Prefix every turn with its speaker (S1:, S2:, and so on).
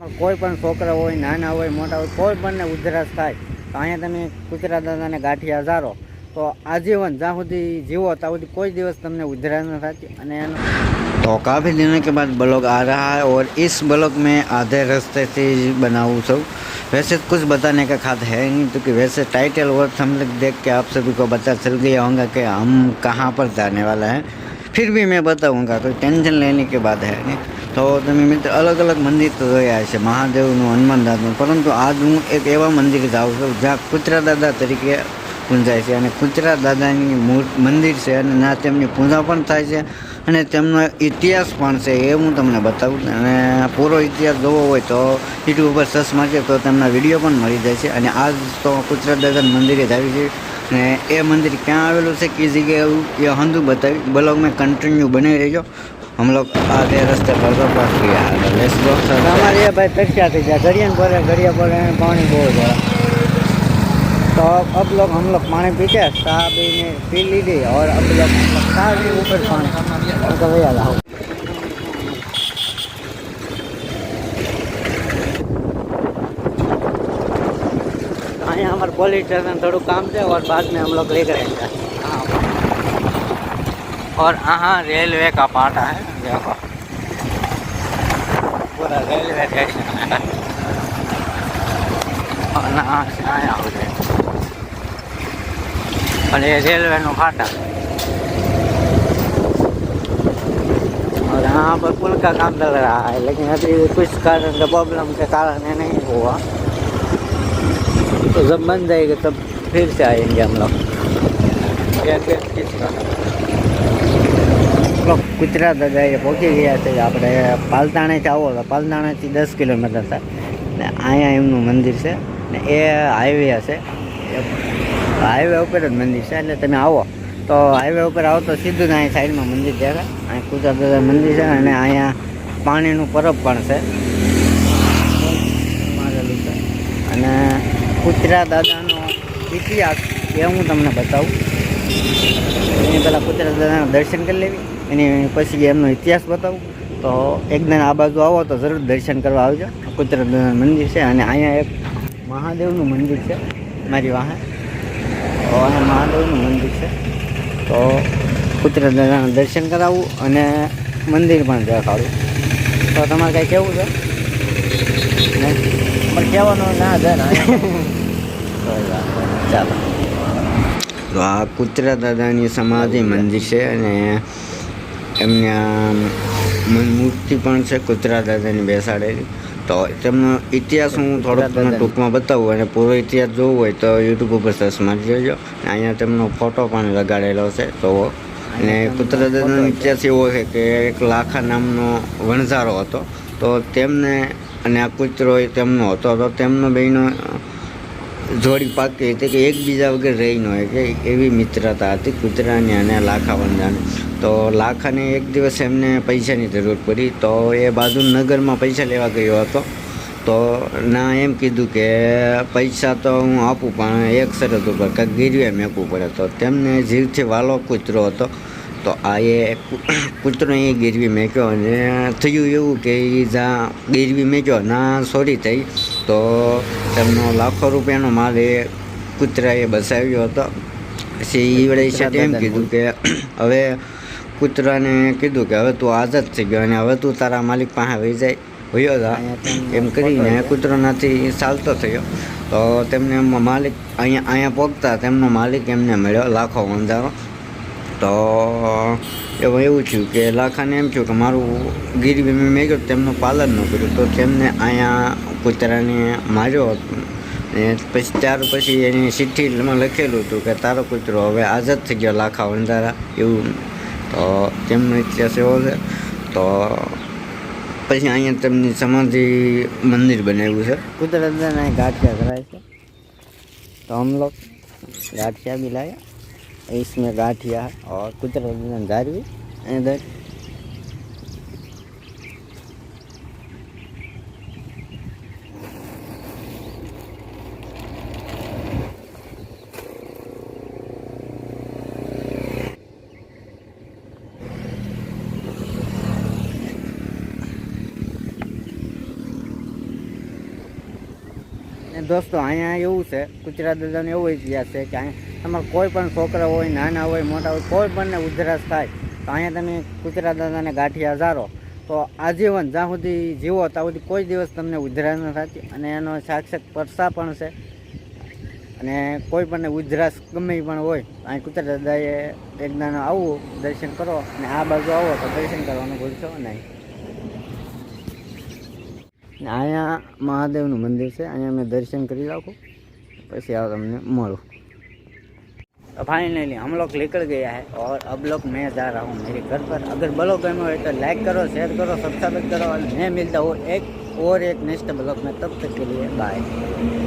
S1: કોઈ પણ છોકરા હોય નાના હોય મોટા હોય કોઈ પણને ઉધરસ થાય તો અહીંયા તમે કુતરા દાદાને ગાંઠિયા ઝારો તો આજીવન જ્યાં સુધી જીવો ત્યાં સુધી કોઈ દિવસ તમને ઉધરસ ન થતી અને એનો तो काफ़ी दिनों के बाद ब्लॉग आ रहा है और इस ब्लॉग में आधे रास्ते से बनाऊँ सब वैसे कुछ बताने का खाद है नहीं क्योंकि वैसे टाइटल और हम लोग देख के आप सभी को पता चल गया होगा कि हम कहाँ पर जाने वाला है फिर भी मैं बताऊंगा कोई टेंशन लेने के बाद है नहीं તો તમે મિત્ર અલગ અલગ મંદિર તો જોયા છે મહાદેવનું હનુમાન દાદાનું પરંતુ આજ હું એક એવા મંદિર જાઉં છું જ્યાં કુતરા દાદા તરીકે પૂંજાય છે અને કુતરા દાદાની મૂર્ત મંદિર છે અને ના તેમની પૂજા પણ થાય છે અને તેમનો ઇતિહાસ પણ છે એ હું તમને બતાવું અને પૂરો ઇતિહાસ જોવો હોય તો યુટ્યુબ ઉપર સર્ચ મારજો તો તેમના વિડીયો પણ મળી જાય છે અને આજ તો કુતરા દાદાના મંદિરે જ આવી છે ને એ મંદિર ક્યાં આવેલું છે કઈ જગ્યાએ એ હંધુ બતાવી. બ્લોગ મેં કન્ટિન્યુ બની રહેજો. હમ આ તે રસ્તે પર તપાસ ગયા અમારે એ ભાઈ તરસ્યા થઈ ગયા. ઘડિયા ભરે ઘડિયા પડે પાણી બહુ ભરે. તો અબ લોગ પાણી પી ગયા સાબી ને પી લીધી, ઓર અબ લોગ સાબી ઉપર પાણી. તો ભૈયા લાવો यहाँ हमारे पोलिस स्टेशन थोड़ा काम है और बाद में हम लोग ले करेंगे और यहाँ रेलवे का पाटा है, देखो। पूरा रेलवे स्टेशन है। और यहाँ हो और ये रेलवे नो और यहाँ पर पुल का काम चल रहा है, लेकिन अभी कुछ कारण प्रॉब्लम के कारण नहीं हुआ। तो जब बन जाएगा तब फिर से आएंगे हम लोग ये फिर किसका પેલો કુતરા દાદા એ પહોંચી ગયા છે આપણે પાલતાણેથી આવો તો પાલતાણાથી દસ કિલોમીટર થાય ને અહીંયા એમનું મંદિર છે ને એ હાઈવે હશે હાઈવે ઉપર જ મંદિર છે એટલે તમે આવો તો હાઈવે ઉપર આવો તો સીધું જ અહીં સાઈડમાં મંદિર દેખાય અહીં કુતરા દાદા મંદિર છે અને અહીંયા પાણીનું પરબ પણ છે મારેલું છે અને કુતરા દાદાનો ઇતિહાસ એ હું તમને બતાવું. એની પહેલાં કુતરા દાદાના દર્શન કરી લેવી, એની પછી એમનો ઇતિહાસ બતાવું. તો એકદમ આ બાજુ આવો તો જરૂર દર્શન કરવા આવજો. કુતરા દાદાનું મંદિર છે અને અહીંયા એક મહાદેવનું મંદિર છે, મારી વાહે. તો અહીંયા મહાદેવનું મંદિર છે. તો કુતરા દાદાના દર્શન કરાવવું અને મંદિર પણ દેખાડવું તો તમારે કાંઈ કેવું છે?
S2: પણ કહેવાનું ના.
S1: ચાલો. તો આ કુતરા દાદાની સમાધિ મંદિર છે અને એમને મૂર્તિ પણ છે કુતરા દાદાની બેસાડેલી. તો તેમનો ઇતિહાસ હું થોડોક તમને ટૂંકમાં બતાવું અને પૂરો ઇતિહાસ જોવો હોય તો યુટ્યુબ ઉપર સર્ચ મારી જોજો. અને અહીંયા તેમનો ફોટો પણ લગાડેલો છે તો અને કુતરા દાદાનો ઇતિહાસ એવો છે કે એક લાખા નામનો વણઝારો હતો. તો તેમને અને આ કૂતરો તેમનો હતો. તો તેમનો બેનો જોડી પાકી હતી કે એકબીજા વગર રહી ન હોય, કે એવી મિત્રતા હતી કૂતરાની અને લાખા બંધાની તો લાખાને એક દિવસ એમને પૈસાની જરૂર પડી. તો એ બાજુ નગરમાં પૈસા લેવા ગયો હતો. તો ના એમ કીધું કે, પૈસા તો હું આપું, પણ એક શરત ઉપર કાંઈક ગીરવે મેકવું પડે. તો તેમને જીવથી વાલો કૂતરો હતો. તો આ એ કૂતરો એ ગીરવી મેક્યો અને થયું એવું કે એ જ્યાં ગીરવી મેક્યો ના સોરી થઈ. તો તેમનો લાખો રૂપિયાનો માલ એ કૂતરાએ બસાવ્યો હતો. પછી એ વડે છે એમ કીધું કે હવે કૂતરાને કીધું કે હવે તું આઝાદ થઈ ગયો અને હવે તું તારા માલિક પાસે વહી જાય. વયો હતા એમ કરીને કૂતરોનાથી ચાલતો થયો. તો તેમને માલિક અહીંયા અહીંયા પહોંચતા તેમનો માલિક એમને મળ્યો લાખો વંજારો તો એવું એવું થયું કે લાખાને એમ થયું કે મારું ગીરવી મેં મેં તેમનું પાલન ન કર્યું. તો તેમને અહીંયા કૂતરાને માર્યો હતો. ને પછી ત્યાર પછી એની ચિઠ્ઠીમાં લખેલું હતું કે તારો કૂતરો હવે આઝાદ થઈ ગયો લાખા વંધારા એવું. તો તેમનો ઇતિહાસ એવો છે. તો પછી અહીંયા તેમની સમાધિ મંદિર બનાવ્યું છે. કુદરત ગાંઠિયા કરાય છે. તો હમ લોગ ગાંઠિયા બી લાવ્યા इसमें गाठिया है और कुदरत गारवी इधर
S2: ને દોસ્તો અહીંયા એવું છે કુચરા દાદાનો એવો ઇતિહાસ છે કે અહીંયા તમારે કોઈ પણ છોકરા હોય, નાના હોય, મોટા હોય, કોઈ પણને ઉધરસ થાય, તો અહીંયા તમે કુતરા દાદાને ગાંઠિયા ઝારો. તો આજીવન જ્યાં સુધી જીવો, ત્યાં સુધી કોઈ દિવસ તમને ઉધરસ ન થતી. અને એનો સાક્ષાત પરસા પણ છે. અને કોઈ પણ ઉધરાસ ગમે પણ હોય અહીં કુતરા દાદાએ એકદાન આવવું દર્શન કરો અને આ બાજુ આવો, તો દર્શન કરવાનું ભૂલશો નહીં. અહીંયા મહાદેવનું મંદિર છે. અહીંયા મેં દર્શન કરી રાખું. પછી આ તમને મળું. फाइनली हम लोग निकल गया है और अब लोग मैं जा रहा हूँ मेरे घर पर। अगर ब्लॉग में हो तो लाइक करो शेयर करो सब्सक्राइब करो और मैं मिलता हूँ एक और एक नेक्स्ट ब्लॉग में। तब तक के लिए बाय